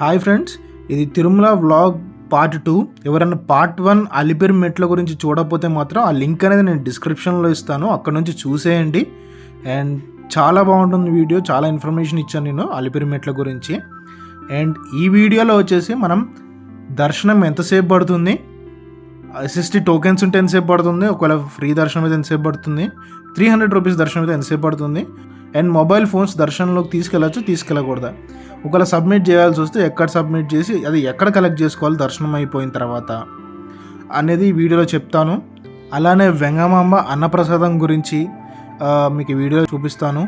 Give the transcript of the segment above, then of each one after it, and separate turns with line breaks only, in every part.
Hi friends ఇది Tirumala vlog part two ఎవరైనా part one Alipiri మెట్ల గురించి చూడకపోతే మాత్రం ఆ లింక్ అనేది నేను డిస్క్రిప్షన్లో ఇస్తాను. అక్కడ నుంచి చూసేయండి. అండ్ చాలా బాగుంటుంది వీడియో చాలా ఇన్ఫర్మేషన్ ఇచ్చాను నేను అలిపిరి మెట్ల గురించి. అండ్ ఈ వీడియోలో వచ్చేసి మనం దర్శనం ఎంతసేపు పడుతుంది? ఎస్ఎస్టీ టోకెన్స్ ఉంటే ఎంతసేపు పడుతుంది? ఒకవేళ ఫ్రీ దర్శనం అయితే ఎంతసేపు పడుతుంది? త్రీ హండ్రెడ్ రూపీస్ దర్శనం అయితే ఎంతసేపు పడుతుంది? అండ్ మొబైల్ ఫోన్స్ దర్శనంలోకి తీసుకెళ్ళచ్చు? తీసుకెళ్ళకూడదా? ఒకవేళ సబ్మిట్ చేయాల్సి వస్తే ఎక్కడ సబ్మిట్ చేసి అది ఎక్కడ కలెక్ట్ చేసుకోవాలి? దర్శనం అయిపోయిన తర్వాత అనేది ఈ వీడియోలో చెప్తాను. అలానే వెంగమాంబ అన్నప్రసాదం గురించి మీకు వీడియో వీడియోలో చూపిస్తాను.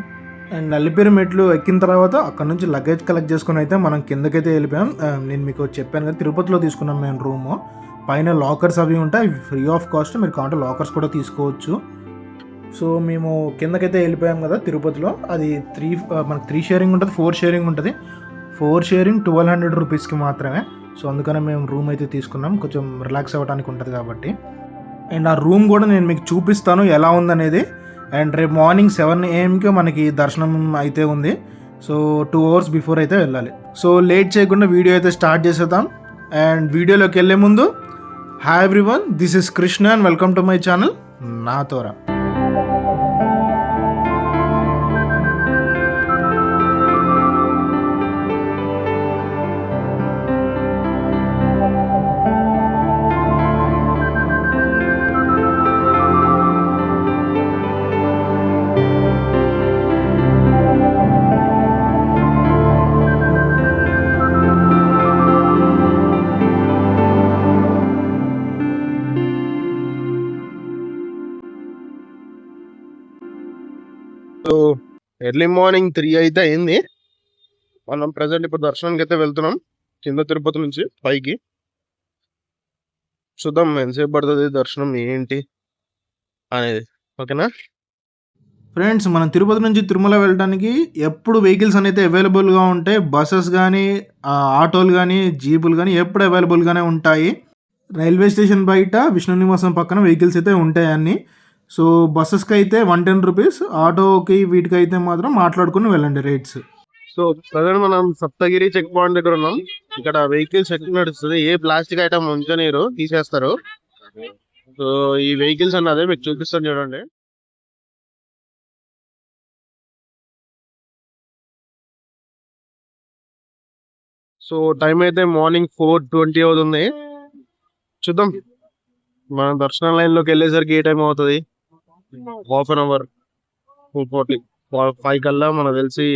అండ్ నల్లిపేరు మెట్లు ఎక్కిన తర్వాత అక్కడ నుంచి లగేజ్ కలెక్ట్ చేసుకుని అయితే మనం కిందకైతే వెళ్ళిపోయాం. నేను మీకు చెప్పాను కదా తిరుపతిలో తీసుకున్నాం మేము రూము పైన లాకర్స్ అవి ఉంటాయి ఫ్రీ ఆఫ్ కాస్ట్. మీరు కావాలంటే లాకర్స్ కూడా తీసుకోవచ్చు. సో మేము కిందకైతే వెళ్ళిపోయాం కదా తిరుపతిలో. అది త్రీ మనకు త్రీ షేరింగ్ ఉంటుంది ఫోర్ షేరింగ్ ఉంటుంది. ఫోర్ షేరింగ్ ట్వెల్వ్ హండ్రెడ్ రూపీస్కి మాత్రమే. సో అందుకనే మేము రూమ్ అయితే తీసుకున్నాం. కొంచెం రిలాక్స్ అవ్వడానికి ఉంటుంది కాబట్టి. అండ్ ఆ రూమ్ కూడా నేను మీకు చూపిస్తాను ఎలా ఉందనేది. అండ్ రేపు మార్నింగ్ సెవెన్ ఏఎంకి మనకి దర్శనం అయితే ఉంది. సో టూ అవర్స్ బిఫోర్ అయితే వెళ్ళాలి. సో లేట్ చేయకుండా వీడియో అయితే స్టార్ట్ చేసేద్దాం. అండ్ వీడియోలోకి వెళ్ళే ముందు hi everyone this is Krishna and welcome to my channel నా తోరా
ఎర్లీ మార్నింగ్ త్రీ అయితే అయింది. మనం ప్రజెంట్ ఇప్పుడు దర్శనానికి అయితే వెళ్తున్నాం. కింద తిరుపతి నుంచి పైకి. చూద్దాం ఎంతసేపు పడుతుంది దర్శనం ఏంటి అనేది. ఓకేనా?
ఫ్రెండ్స్ మనం తిరుపతి నుంచి తిరుమల వెళ్ళడానికి ఎప్పుడు వెహికల్స్ అనేది అవైలబుల్గా ఉంటాయి బస్సెస్ కానీ ఆటోలు కానీ జీపులు కానీ ఎప్పుడు అవైలబుల్గానే ఉంటాయి. రైల్వే స్టేషన్ బయట విష్ణు నివాసం పక్కన వెహికల్స్ అయితే ఉంటాయి అన్నీ. సో బస్సెస్కి అయితే వన్ టెన్ రూపీస్ ఆటోకి వీటికి అయితే మాత్రం మాట్లాడుకుని వెళ్ళండి రేట్స్.
సో ప్రజెంట్ మనం సప్తగిరి చెక్ పాయింట్ దగ్గర ఉన్నాం. ఇక్కడ వెహికల్స్ ఎట్లా నడుస్తుంది. ఏ ప్లాస్టిక్ ఐటమ్ ఉంచనీరు తీసేస్తారు. సో ఈ వెహికల్స్ అన్నదే మీకు చూపిస్తాను చూడండి. సో టైం అయితే మార్నింగ్ ఫోర్ ట్వంటీ అవుతుంది. చూద్దాం. మనం దర్శనం లైన్లోకి వెళ్ళేసరికి ఏ టైం అవుతుంది? Half an hour two forty five కల్లా మనకు తెలిసి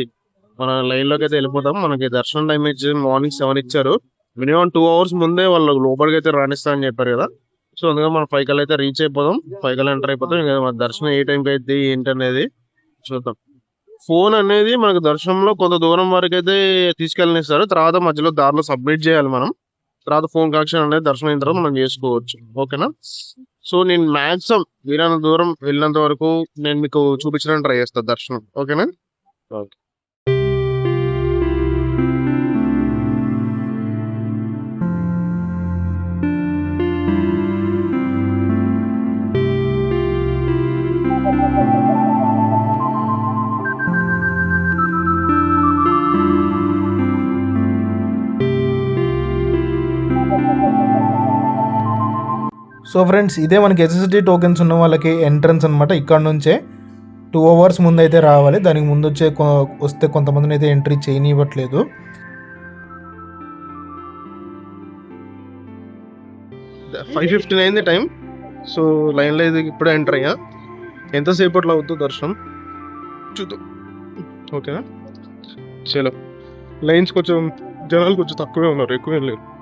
మన లైన్లోకి అయితే వెళ్ళిపోతాం. మనకి దర్శనం టైం ఇచ్చి మార్నింగ్ సెవెన్ ఇచ్చారు. మినిమం టూ అవర్స్ ముందే వాళ్ళు లోపలికి అయితే రాణిస్తా అని చెప్పారు కదా. సో అందుకని మనం ఫైవ్ కల్లా అయితే రీచ్ అయిపోదాం. ఫైవ్ కల్లా ఎంటర్ అయిపోతాం. ఇంకా మన దర్శనం ఏ టైంకి అయితే ఏంటి అనేది చూద్దాం. ఫోన్ అనేది మనకు దర్శనంలో కొంత దూరం వరకు అయితే తీసుకెళ్ళనిస్తారు. తర్వాత మధ్యలో దారిలో సబ్మిట్ చేయాలి మనం. తర్వాత ఫోన్ కనెక్షన్ అనేది దర్శనం అయిన తర్వాత మనం చేసుకోవచ్చు. ఓకేనా సో నేను మ్యాక్సిమం వీలైనంత దూరం వెళ్ళినంత వరకు నేను మీకు చూపించడానికి ట్రై చేస్తాను దర్శనం. ఓకేనా? ఓకే.
సో ఫ్రెండ్స్ ఇదే మనకి ఎస్ఎస్డి టోకెన్స్ ఉన్న వాళ్ళకి ఎంట్రన్స్ అనమాట ఇక్కడ నుంచే టూ అవర్స్ ముందు అయితే రావాలి. దానికి ముందు వచ్చే కొ- వస్తే కొంతమందిని అయితే ఎంట్రీ చేయనివ్వట్లేదు
ఫైవ్ ఫిఫ్టీన్ అయింది టైం సో లైన్లో ఇది ఇప్పుడే ఎంటర్ అయ్యా. ఎంతసేపట్లో అవుతుంది దర్శనం? చూద్దాం. ఓకేనా చలో. లైన్స్ కొంచెం జనాలు కొంచెం తక్కువే ఉన్నారు. ఎక్కువేం లేరు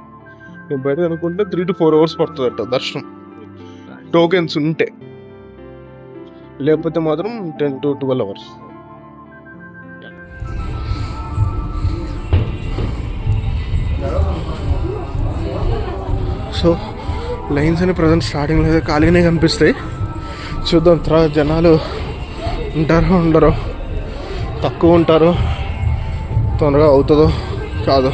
నేను బయట అనుకుంటే త్రీ టు ఫోర్ అవర్స్ పడుతుందట దర్శనం. టోకెన్స్ ఉంటే. లేకపోతే మాత్రం ten to twelve hours. So lines అని ప్రజెంట్ స్టార్టింగ్లో అయితే ఖాళీగానే కనిపిస్తాయి. చూద్దాం తర్వాత జనాలు ఉంటారో ఉండరో తక్కువ ఉంటారో తొందరగా అవుతుందో కాదో.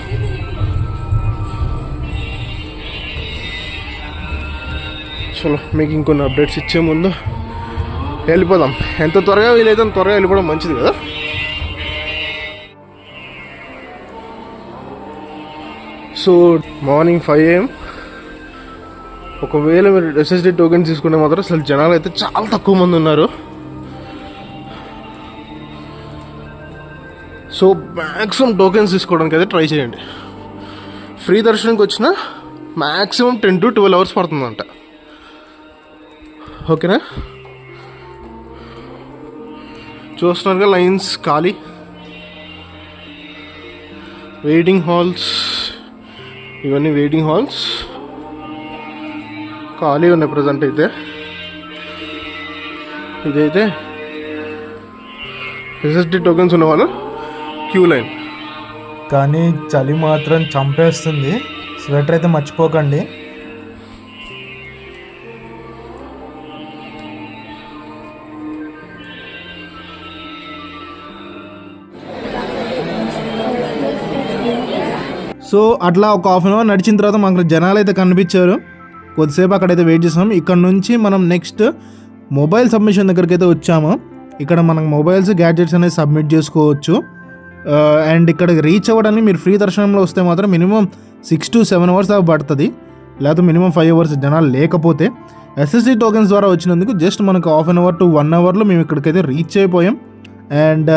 చలో మీకు ఇంకొన్ని అప్డేట్స్ ఇచ్చే ముందు వెళ్ళిపోదాం. ఎంత త్వరగా వీలైతే అంత త్వరగా వెళ్ళిపోవడం మంచిది కదా? సో మార్నింగ్ ఫైవ్ ఏఎం ఒకవేళ మీరు ఎస్ఎస్డి టోకెన్ తీసుకుంటే మాత్రం అసలు జనాలు అయితే చాలా తక్కువ మంది ఉన్నారు. సో మ్యాక్సిమం టోకెన్స్ తీసుకోవడానికి అయితే ట్రై చేయండి. ఫ్రీ దర్శనంకి వచ్చిన maximum ten to twelve hours పడుతుందంట. ఓకేనా? చూస్తున్నారుగా లైన్స్ ఖాళీ. వెయిటింగ్ హాల్స్ ఇవన్నీ వెయిటింగ్ హాల్స్ ఖాళీ ఉన్నాయి ప్రజెంట్ అయితే. ఇదైతే ఎస్ఎస్డి టోకెన్స్ ఉన్న వాళ్ళు క్యూ లైన్
కానీ చలి మాత్రం చంపేస్తుంది. స్వెటర్ అయితే మర్చిపోకండి. సో అట్లా ఒక హాఫ్ అన్ అవర్ నడిచిన తర్వాత మాకు జనాలు అయితే కనిపించారు. కొద్దిసేపు అక్కడైతే వెయిట్ చేసాం. ఇక్కడ నుంచి మనం నెక్స్ట్ మొబైల్ సబ్మిషన్ దగ్గరికి అయితే వచ్చాము. ఇక్కడ మనం మొబైల్స్ గ్యాడ్జెట్స్ అనేది సబ్మిట్ చేసుకోవచ్చు. అండ్ ఇక్కడ రీచ్ అవ్వడానికి మీరు ఫ్రీ దర్శనంలో వస్తే మాత్రం minimum six to seven hours దాకా పడుతుంది. లేకపోతే మినిమం ఫైవ్ అవర్స్ జనాలు లేకపోతే ఎస్ఎస్సీ టోకెన్స్ ద్వారా వచ్చినందుకు జస్ట్ మనకు half an hour to one అవర్లో మేము ఇక్కడికైతే రీచ్ అయిపోయాం. అండ్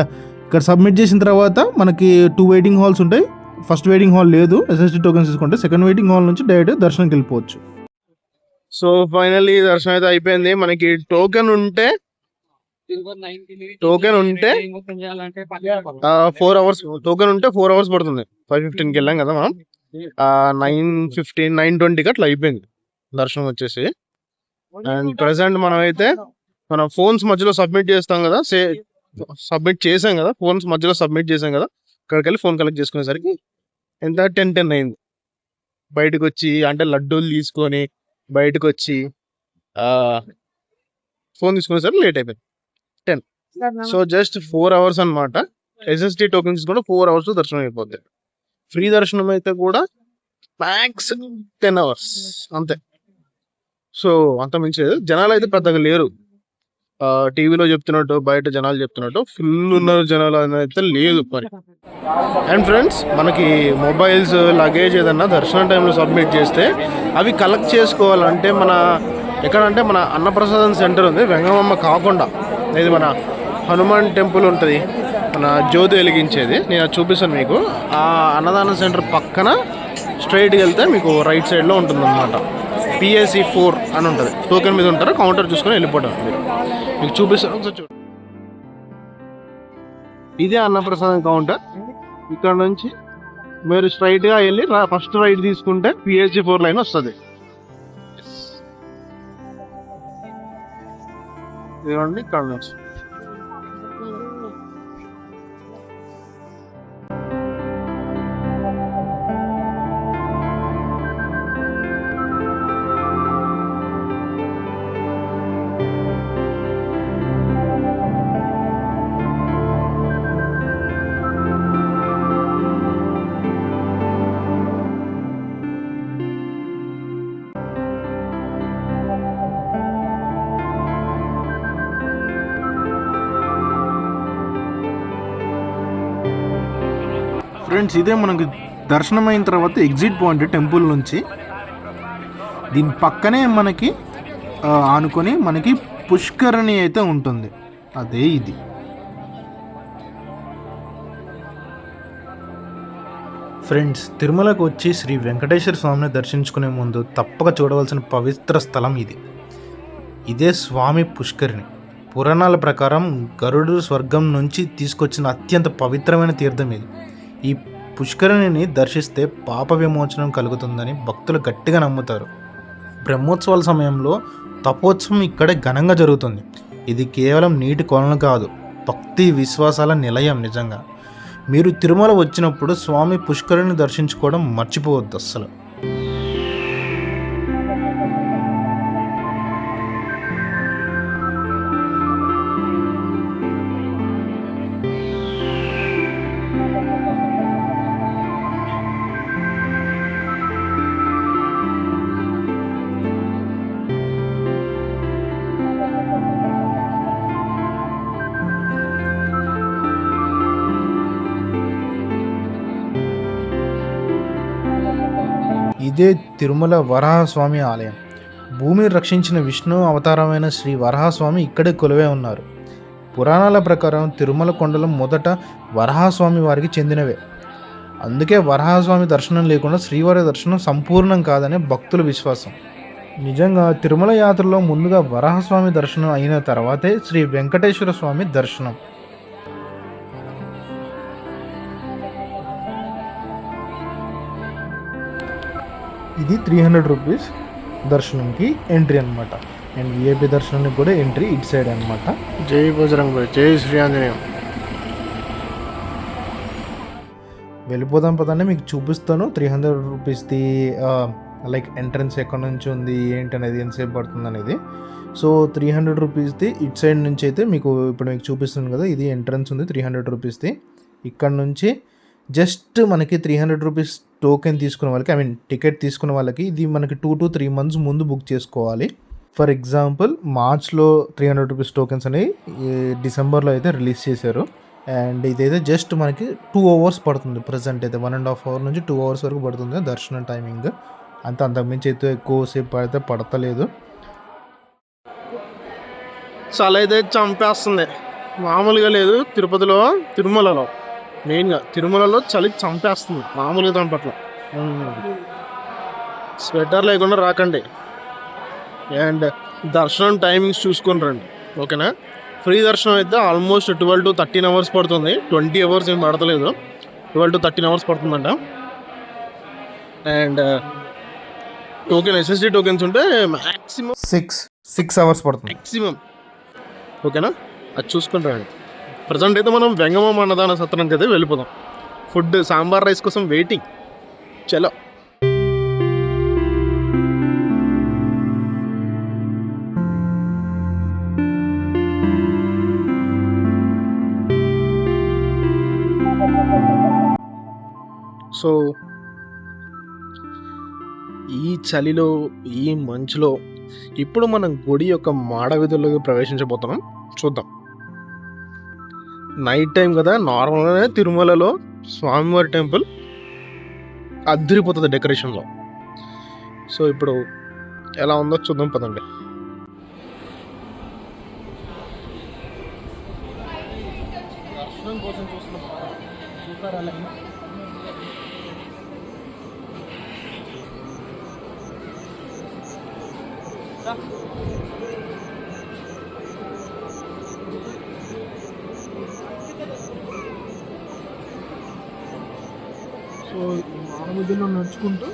ఇక్కడ సబ్మిట్ చేసిన తర్వాత మనకి టూ వెయిటింగ్ హాల్స్ ఉంటాయి. ఫస్ట్ వెయిటింగ్ హాల్ లేదు ఎస్ఎస్డి టోకెన్స్ తీసుకుంటే సెకండ్ వెయిటింగ్ హాల్ నుంచి డైరెక్ట్ దర్శనంకి వెళ్ళిపోవచ్చు.
సో ఫైనల్లీ దర్శనం అయితే అయిపోయింది. మనకి టోకెన్ ఉంటే టోకెన్ ఉంటే ఫోర్ అవర్స్ టోకెన్ ఉంటే ఫోర్ అవర్స్ పడుతుంది. ఫైవ్ ఫిఫ్టీన్కి వెళ్ళాం కదా మనం. నైన్ ఫిఫ్టీన్ నైన్ ట్వంటీకి అట్లా అయిపోయింది దర్శనం వచ్చేసి. అండ్ ప్రెసెంట్ మనమైతే మన ఫోన్స్ మధ్యలో సబ్మిట్ చేస్తాం కదా సే సబ్మిట్ చేసాం కదా ఫోన్స్ మధ్యలో సబ్మిట్ చేసాం కదా అక్కడికి వెళ్ళి ఫోన్ కలెక్ట్ చేసుకునేసరికి ఎంత? టెన్ టెన్ అయింది. బయటకు వచ్చి అంటే లడ్డూలు తీసుకొని బయటకు వచ్చి ఫోన్ తీసుకునేసరికి లేట్ అయిపోయింది. Ten. So just four hours అన్నమాట. ఎస్ఎస్టీ టోకెన్స్ కూడా ఫోర్ అవర్స్ దర్శనం అయిపోద్ది. ఫ్రీ దర్శనం అయితే కూడా మ్యాక్స్ టెన్ అవర్స్. అంతే. సో అంత మించి లేదు. జనాలు అయితే పెద్దగా లేరు. టీవీలో చెప్తున్నట్టు బయట జనాలు చెప్తున్నట్టు ఫుల్ ఉన్నారు జనాలు అయితే లేదు మరి. అండ్ ఫ్రెండ్స్ మనకి మొబైల్స్ లగేజ్ ఏదన్నా దర్శనం టైంలో సబ్మిట్ చేస్తే అవి కలెక్ట్ చేసుకోవాలంటే మన ఎక్కడంటే మన అన్నప్రసాదం సెంటర్ ఉంది వెంగమమ్మ కాకుండా. ఇది మన హనుమాన్ టెంపుల్ ఉంటుంది మన జ్యోతి వెలిగించేది. నేను అది చూపిస్తాను మీకు. ఆ అన్నదానం సెంటర్ పక్కన స్ట్రైట్కి వెళ్తే మీకు రైట్ సైడ్లో ఉంటుంది అనమాట పిఎస్సి ఫోర్ అని ఉంటుంది. టోకెన్ మీద ఉంటారు కౌంటర్ చూసుకొని వెళ్ళిపోవడం మీరు మీకు చూపిస్తాను ఒకసారి చూడండి ఇదే అన్నప్రసాదం కౌంటర్ ఇక్కడ నుంచి మీరు స్ట్రైట్గా వెళ్ళి ఫస్ట్ రైట్ తీసుకుంటే పిహెచ్సి ఫోర్ లైన్ వస్తుంది. ఇదిగోండి ఇక్కడ నుంచి.
ఫ్రెండ్స్ ఇదే మనకు దర్శనం అయిన తర్వాత ఎగ్జిట్ పాయింట్ టెంపుల్ నుంచి. దీని పక్కనే మనకి ఆనుకొని మనకి పుష్కరిణి అయితే ఉంటుంది. అదే ఇది. ఫ్రెండ్స్ తిరుమలకు వచ్చి శ్రీ వెంకటేశ్వర స్వామిని దర్శించుకునే ముందు తప్పక చూడవలసిన పవిత్ర స్థలం ఇది. ఇదే స్వామి పుష్కరిణి. పురాణాల ప్రకారం గరుడు స్వర్గం నుంచి తీసుకొచ్చిన అత్యంత పవిత్రమైన తీర్థం ఇది. ఈ పుష్కరిణిని దర్శిస్తే పాప విమోచనం కలుగుతుందని భక్తులు గట్టిగా నమ్ముతారు. బ్రహ్మోత్సవాల సమయంలో తపోత్సవం ఇక్కడే ఘనంగా జరుగుతుంది. ఇది కేవలం నీటి కొలను కాదు భక్తి విశ్వాసాల నిలయం నిజంగా. మీరు తిరుమల వచ్చినప్పుడు స్వామి పుష్కరిని దర్శించుకోవడం మర్చిపోవద్దు అస్సలు. ఇదే తిరుమల వరాహస్వామి ఆలయం. భూమిని రక్షించిన విష్ణు అవతారమైన శ్రీ వరాహస్వామి ఇక్కడే కొలువై ఉన్నారు. పురాణాల ప్రకారం తిరుమల కొండలు మొదట వరాహస్వామి వారికి చెందినవే. అందుకే వరాహస్వామి దర్శనం లేకుండా శ్రీవారి దర్శనం సంపూర్ణం కాదని భక్తుల విశ్వాసం. నిజంగా తిరుమల యాత్రలో ముందుగా వరాహస్వామి దర్శనం అయిన తర్వాతే శ్రీ వెంకటేశ్వర స్వామి దర్శనం. ఇది త్రీ హండ్రెడ్ రూపీస్ దర్శనంకి ఎంట్రీ అనమాట అండ్ విఐపి దర్శనానికి కూడా ఎంట్రీ ఇటు సైడ్ అనమాట
జై బజరంగ్ జై శ్రీ ఆంజనేయం.
వెళ్ళిపోదాం పదండి మీకు చూపిస్తాను. త్రీ హండ్రెడ్ రూపీస్ది లైక్ ఎంట్రన్స్ ఎక్కడి నుంచి ఉంది ఏంటి అనేది ఎంతసేపు పడుతుంది అనేది. సో త్రీ హండ్రెడ్ రూపీస్ది ఇటు సైడ్ నుంచి అయితే మీకు ఇప్పుడు మీకు చూపిస్తుంది కదా ఇది ఎంట్రన్స్ ఉంది త్రీ హండ్రెడ్ రూపీస్ది ఇక్కడ నుంచి జస్ట్ మనకి త్రీ హండ్రెడ్ రూపీస్ టోకెన్ తీసుకున్న వాళ్ళకి ఐ మీన్ టికెట్ తీసుకున్న వాళ్ళకి ఇది మనకి టూ టు త్రీ మంత్స్ ముందు బుక్ చేసుకోవాలి. ఫర్ ఎగ్జాంపుల్ మార్చ్లో త్రీ హండ్రెడ్ రూపీస్ టోకెన్స్ అనేవి డిసెంబర్లో అయితే రిలీజ్ చేశారు. అండ్ ఇదైతే జస్ట్ మనకి టూ అవర్స్ పడుతుంది ప్రజెంట్ అయితే. వన్ అండ్ హాఫ్ అవర్ నుంచి టూ అవర్స్ వరకు పడుతుంది దర్శనం టైమింగ్ అంత అంతకుమించి అయితే ఎక్కువసేపు అయితే పడతలేదు.
చాలా అయితే చంపేస్తుంది. మామూలుగా లేదు తిరుపతిలో తిరుమలలో. మెయిన్గా తిరుమలలో చలి చంపేస్తుంది మామూలుగా చంపట్ల స్వెటర్ లేకుండా రాకండి. అండ్ దర్శనం టైమింగ్స్ చూసుకొని రండి. ఓకేనా? ఫ్రీ దర్శనం అయితే almost twelve to thirteen hours పడుతుంది. ట్వంటీ అవర్స్ ఏం పడతలేదు. ట్వెల్వ్ టు థర్టీన్ అవర్స్ పడుతుందంట. అండ్ టోకెన్ ఎస్ఎస్డి టోకెన్స్ ఉంటే మ్యాక్సిమం
సిక్స్ సిక్స్ అవర్స్ పడుతుంది.
మ్యాక్సిమం ఓకేనా? అది చూసుకుని రండి. ప్రజెంట్ అయితే మనం వెంగమం అన్నదాన సత్రానికి అయితే వెళ్ళిపోదాం. ఫుడ్ సాంబార్ రైస్ కోసం వెయిటింగ్. చలో. సో ఈ చలిలో ఈ మంచులో ఇప్పుడు మనం గుడి యొక్క మాడ విధుల్లోకి ప్రవేశించబోతున్నాం. చూద్దాం. నైట్ టైం కదా నార్మల్గానే తిరుమలలో స్వామివారి టెంపుల్ అద్దరిపోతుంది డెకరేషన్లో సో ఇప్పుడు ఎలా ఉందో చూద్దాం పదండి. దర్శనం కోసం చూస్తున్నాం. సో మాన నడుచుకుంటూ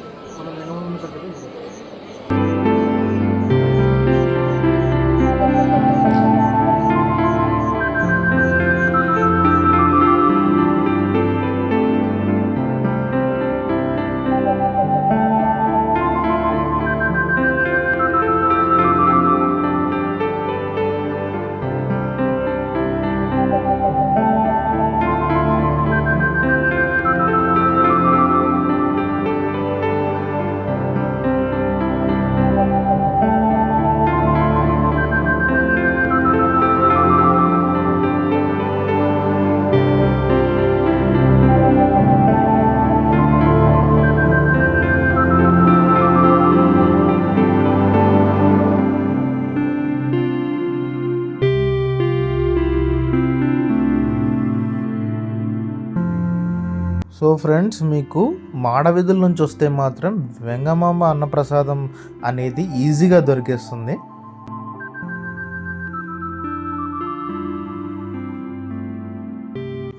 సో ఫ్రెండ్స్ మీకు మాడవీధుల నుంచి వస్తే మాత్రం వెంగమాంబ అన్నప్రసాదం అనేది ఈజీగా దొరికేస్తుంది.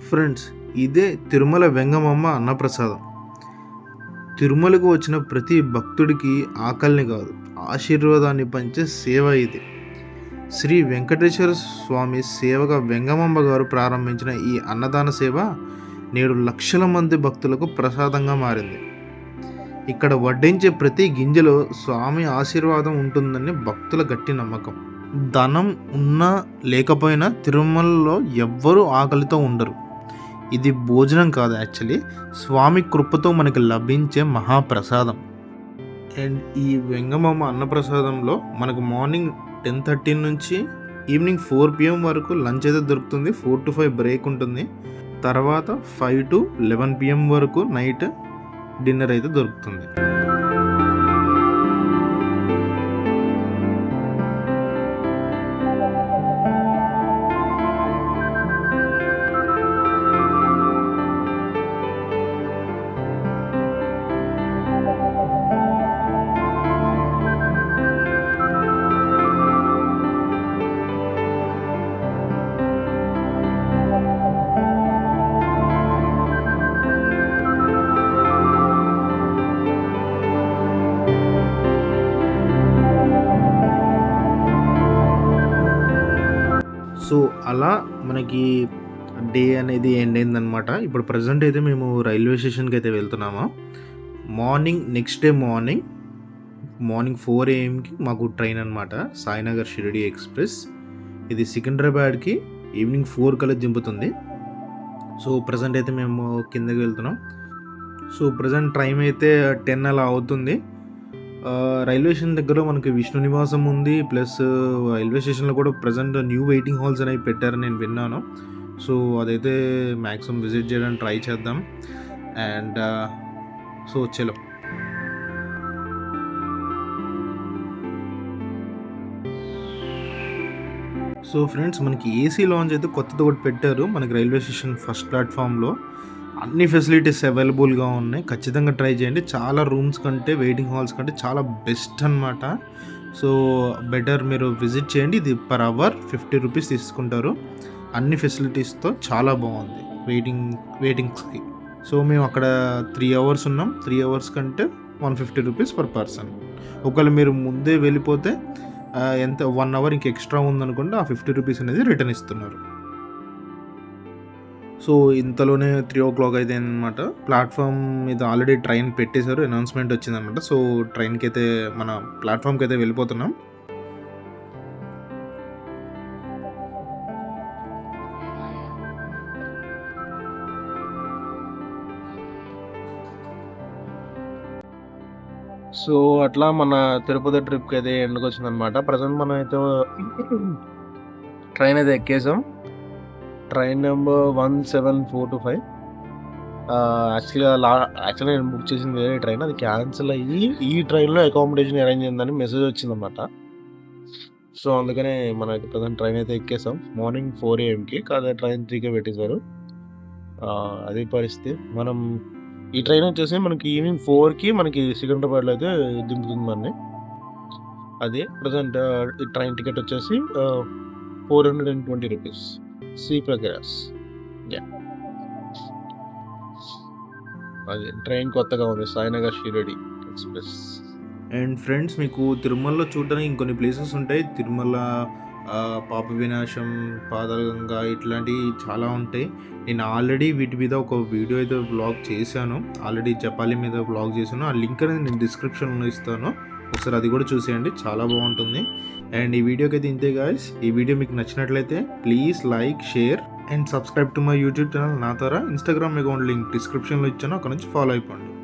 ఫ్రెండ్స్ ఇదే తిరుమల వెంగమమ్మ అన్నప్రసాదం. తిరుమలకు వచ్చిన ప్రతి భక్తుడికి ఆకలిని కాదు ఆశీర్వాదాన్ని పంచే సేవ ఇది. శ్రీ వెంకటేశ్వర స్వామి సేవగా వెంగమమ్మ గారు ప్రారంభించిన ఈ అన్నదాన సేవ నేడు లక్షల మంది భక్తులకు ప్రసాదంగా మారింది. ఇక్కడ వడ్డించే ప్రతి గింజలో స్వామి ఆశీర్వాదం ఉంటుందని భక్తుల గట్టి నమ్మకం. ధనం ఉన్నా లేకపోయినా తిరుమలలో ఎవ్వరూ ఆకలితో ఉండరు. ఇది భోజనం కాదు యాక్చువల్లీ స్వామి కృపతో మనకి లభించే మహాప్రసాదం. అండ్ ఈ వెంగమామ అన్నప్రసాదంలో మనకు మార్నింగ్ టెన్ థర్టీ నుంచి ఈవినింగ్ ఫోర్ పిఎం వరకు లంచ్ అయితే దొరుకుతుంది ఫోర్ టు ఫైవ్ బ్రేక్ ఉంటుంది. తర్వాత ఫైవ్ టు లెవెన్ పిఎం వరకు నైట్ డిన్నర్ అయితే దొరుకుతుంది. సో అలా మనకి డే అనేది ఎండ్ అయిందనమాట ఇప్పుడు ప్రజెంట్ అయితే మేము రైల్వే స్టేషన్కి అయితే వెళ్తున్నాము. Morning next day morning morning four ఏఎంకి మాకు ట్రైన్ అనమాట సాయినగర్ షిరిడి ఎక్స్ప్రెస్. ఇది సికింద్రాబాద్కి ఈవినింగ్ ఫోర్ కల్లా దింపుతుంది. సో ప్రజెంట్ అయితే మేము కిందకి వెళ్తున్నాం. సో ప్రజెంట్ టైం అయితే టెన్ అలా అవుతుంది. రైల్వే స్టేషన్ దగ్గర మనకి విష్ణు నివాసం ఉంది. ప్లస్ రైల్వే స్టేషన్లో కూడా ప్రజెంట్ న్యూ వెయిటింగ్ హాల్స్ అనేవి పెట్టారని నేను విన్నాను. సో అదైతే మ్యాక్సిమం విజిట్ చేయడానికి ట్రై చేద్దాం. అండ్ సో చలో. సో ఫ్రెండ్స్ మనకి ఏసీ లాంచ్ అయితే కొత్తది ఒకటి పెట్టారు. మనకి రైల్వే స్టేషన్ ఫస్ట్ ప్లాట్ఫామ్లో. అన్ని ఫెసిలిటీస్ అవైలబుల్గా ఉన్నాయి. ఖచ్చితంగా ట్రై చేయండి. చాలా రూమ్స్ కంటే వెయిటింగ్ హాల్స్ కంటే చాలా బెస్ట్ అనమాట సో బెటర్ మీరు విజిట్ చేయండి. ఇది పర్ అవర్ ఫిఫ్టీ రూపీస్ తీసుకుంటారు. అన్ని ఫెసిలిటీస్తో చాలా బాగుంది. వెయిటింగ్ వెయిటింగ్స్కి సో మేము అక్కడ త్రీ అవర్స్ ఉన్నాం. త్రీ అవర్స్ కంటే one fifty rupees per person ఒకవేళ మీరు ముందే వెళ్ళిపోతే ఎంత వన్ అవర్ ఇంక ఎక్స్ట్రా ఉందనుకుంటే ఆ ఫిఫ్టీ రూపీస్ అనేది రిటర్న్ ఇస్తున్నారు. సో ఇంతలోనే త్రీ ఓ క్లాక్ అయితే అనమాట ప్లాట్ఫామ్ మీద ఆల్రెడీ ట్రైన్ పెట్టేశారు అనౌన్స్మెంట్ వచ్చిందనమాట సో ట్రైన్కి అయితే మన ప్లాట్ఫామ్కి అయితే వెళ్ళిపోతున్నాం.
సో అట్లా మన తిరుపతి ట్రిప్కి అయితే ఎండుకు అనమాట ప్రజెంట్ మనం అయితే ట్రైన్ అయితే ఎక్కేసాం train number one seven four two five. యాక్చువల్గా లా యాక్చువల్గా నేను బుక్ చేసింది వేరే ట్రైన్ అది క్యాన్సిల్ అయ్యి ఈ ట్రైన్లో అకామిడేషన్ అరేంజ్ అయిందని మెసేజ్ వచ్చిందన్నమాట. సో అందుకనే మనకి ప్రజెంట్ ట్రైన్ అయితే ఎక్కేసాం. మార్నింగ్ ఫోర్ ఏఎంకి కాదు ట్రైన్ త్రీకే పెట్టేశారు. అది పరిస్థితి. మనం ఈ ట్రైన్ వచ్చేసి మనకి ఈవినింగ్ ఫోర్కి మనకి సికింద్రాబాద్లో అయితే దింపుతుంది మనని. అది ప్రజెంట్ ఈ ట్రైన్ టికెట్ వచ్చేసి four hundred and twenty rupees sleeper class అది ట్రైన్ కొత్తగా ఉంది. Sainagar Shirdi express.
And friends మీకు తిరుమలలో చూడడానికి ఇంకొన్ని ప్లేసెస్ ఉంటాయి. తిరుమల పాప వినాశం పాదగంగా ఇట్లాంటివి చాలా ఉంటాయి. నేను ఆల్రెడీ వీటి మీద ఒక వీడియో అయితే బ్లాగ్ చేశాను. ఆల్రెడీ జపాలి మీద బ్లాగ్ చేశాను. ఆ లింక్ అనేది నేను డిస్క్రిప్షన్లో ఇస్తాను. ఒకసారి అది కూడా చూసేయండి. చాలా బాగుంటుంది. అండ్ ఈ వీడియోకి అయితే ఇంతే గాయస్ ఈ వీడియో మీకు నచ్చినట్లయితే please like share and subscribe to my YouTube channel నా ద్వారా ఇన్స్టాగ్రామ్ అకౌంట్ లింక్ డిస్క్రిప్షన్లో ఇచ్చాను. అక్కడ నుంచి ఫాలో అయిపోండి.